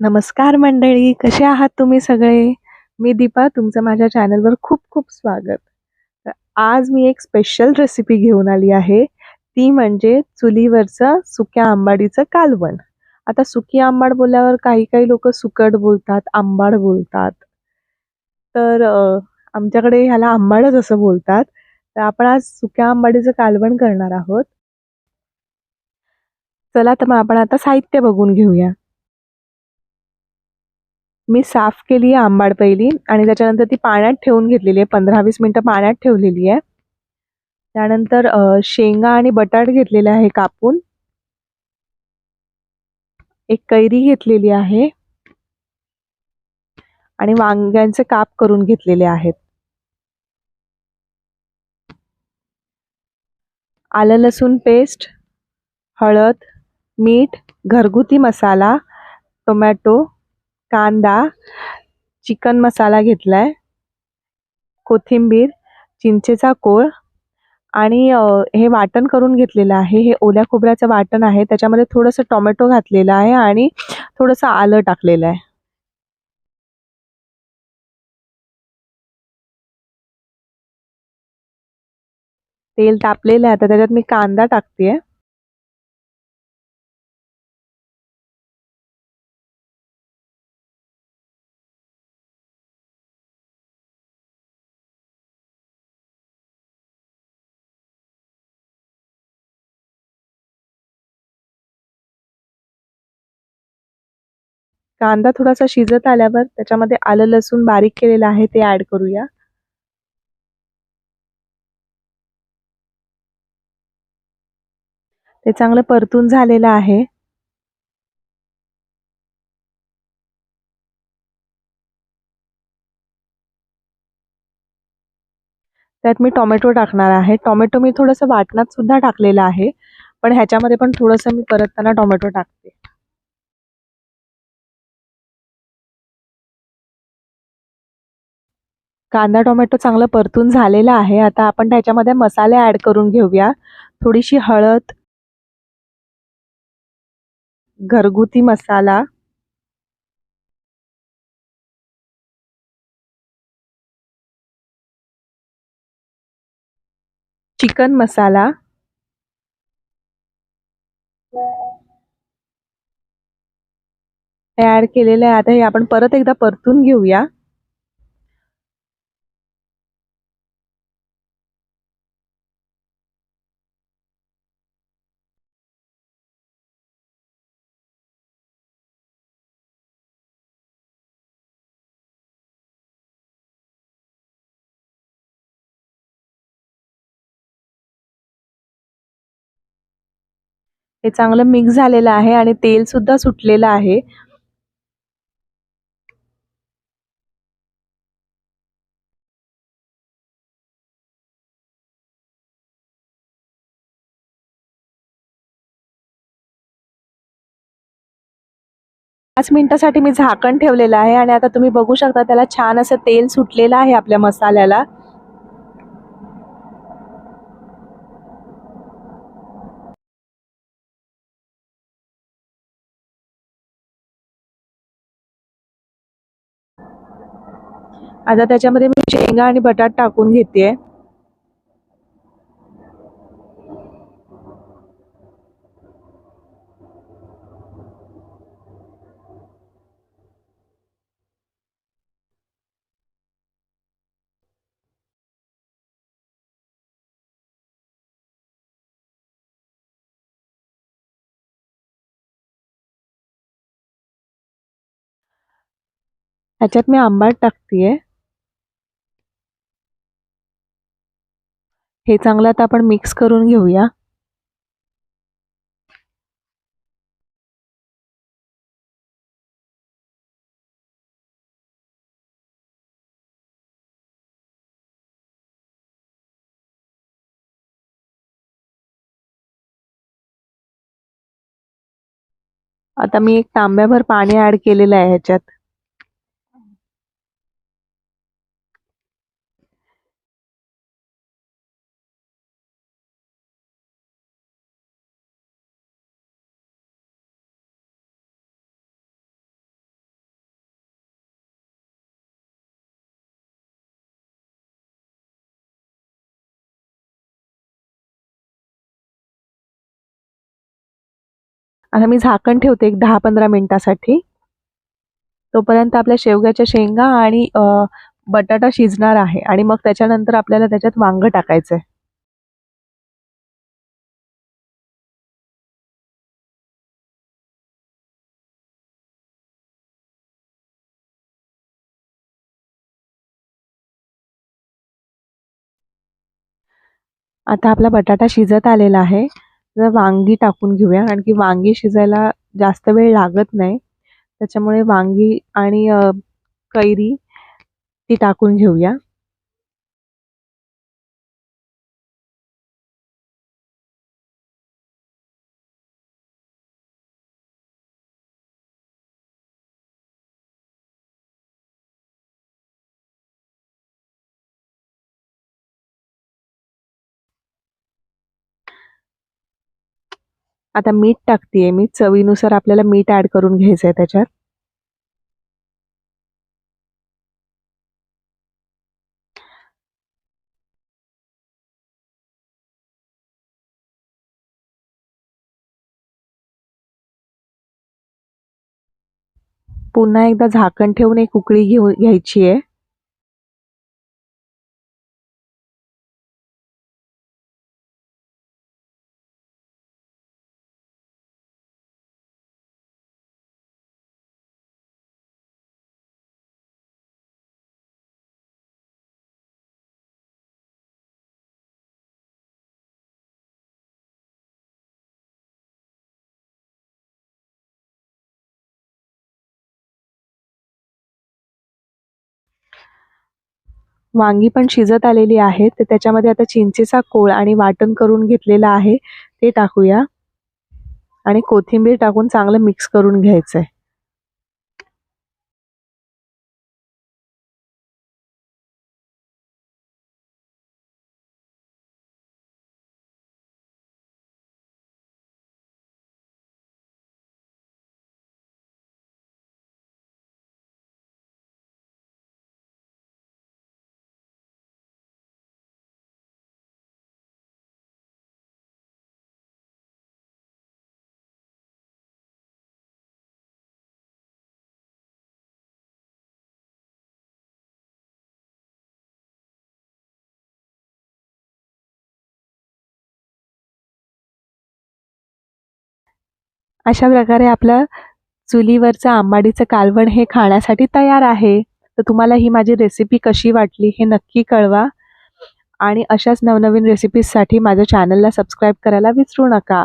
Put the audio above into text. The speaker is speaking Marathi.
नमस्कार मंडळी कसे आहात तुम्ही सगळे? मी दीपा तुमचं माझ्या चॅनलवर खूप खूप स्वागत. तर आज मी एक स्पेशल रेसिपी घेऊन आली आहे. ती म्हणजे चुलीवरचं सुक्या आंबाडीचं कालवण. आता सुकी आंबाड बोलल्यावर काही काही लोक सुकट बोलतात आंबाड बोलतात. तर आमच्याकडे ह्याला आंबाडच असं बोलतात. तर आपण आज सुक्या आंबाडीचं कालवण करणार आहोत. चला तर मग आपण आता साहित्य बघून घेऊया. मी साफ केली आहे आंबाड पहिली आणि त्याच्यानंतर ती पाण्यात ठेवून घेतलेली आहे. पंधरा वीस मिनटं पाण्यात ठेवलेली आहे. त्यानंतर शेंगा आणि बटाट घेतलेले आहे कापून. एक कैरी घेतलेली आहे. आणि वांग्यांचे काप करून घेतलेले आहेत. आलं लसूण पेस्ट हळद मीठ घरगुती मसाला टोमॅटो कांदा चिकन मसाला घेतला आहे कोथिंबीर चिंचेचा कोळ आणि हे वाटण करून घेतलेलं आहे. हे ओल्या खोबऱ्याचं वाटण आहे. त्याच्यामध्ये थोडंसं टोमॅटो घातलेलं आहे आणि थोडंसं आलं टाकलेलं आहे. तेल तापलेलं आहे. आता त्याच्यात मी कांदा टाकते कांदा थोडासा शिजत आल्यावर त्याच्यामध्ये आलं लसूण बारीक केलेलं आहे ते ऍड करूया. ते चांगलं परतून झालेलं आहे. त्यात मी टोमॅटो टाकणार आहे. टोमॅटो मी थोडंसं वाटणात सुद्धा टाकलेलं आहे. पण ह्याच्यामध्ये पण थोडंसं मी परतताना टोमॅटो टाकते. कांदा टोमॅटो चांगलं परतून झालेला आहे. आता आपण त्याच्यामध्ये मसाले ॲड करून घेऊया. थोडीशी हळद घरगुती मसाला चिकन मसाला ॲड केलेलं आहे. आता हे आपण परत एकदा परतून घेऊया. हे चांगलं मिक्स झालेलं आहे आणि तेल सुद्धा सुटलेलं आहे. पाच मिनिटासाठी मी झाकण ठेवलेलं आहे आणि आता तुम्ही बघू शकता त्याला छान असं तेल सुटलेलं आहे आपल्या मसाल्याला. आता त्याच्यामध्ये मी शेंगा आणि बटाट टाकून घेते ह्याच्यात मी आंबाट टाकतेय. हे चांगलं आता आपण मिक्स करून घेऊया. आता मी एक तांब्याभर पाणी ऍड केलेलं आहे ह्याच्यात. आता मी झाकण ठेवते एक दहा पंधरा मिनटासाठी. तोपर्यंत आपल्या शेवग्याच्या शेंगा आणि बटाटा शिजणार आहे आणि मग त्याच्यानंतर आपल्याला त्याच्यात वांग टाकायचं आहे आता आपला बटाटा शिजत आलेला आहे. तर वांगी टाकून घेऊया कारण की वांगी शिजायला जास्त वेळ लागत नाही. त्याच्यामुळे वांगी आणि कैरी ती टाकून घेऊया. आता मीठ टाकते मी चवीनुसार आपल्याला मीठ ॲड करून घ्यायचं आहे त्याच्यात. पुन्हा एकदा झाकण ठेवून एक उकळी घेऊ घ्यायची आहे वांगी पण शिजत आलेली आहेत तर त्याच्यामध्ये आता चिंचेचा कोळ आणि वाटण करून घेतलेला आहे ते टाकूया. आणि कोथिंबीर टाकून चांगलं मिक्स करून घ्यायचं आहे अशा प्रकारे आपलं चुलीवरचं आंबाडीचं कालवण हे खाण्यासाठी तयार आहे. तर तुम्हाला ही माझी रेसिपी कशी वाटली हे नक्की कळवा. आणि अशाच नवनवीन रेसिपीजसाठी माझ्या चॅनलला सबस्क्राईब करायला विसरू नका.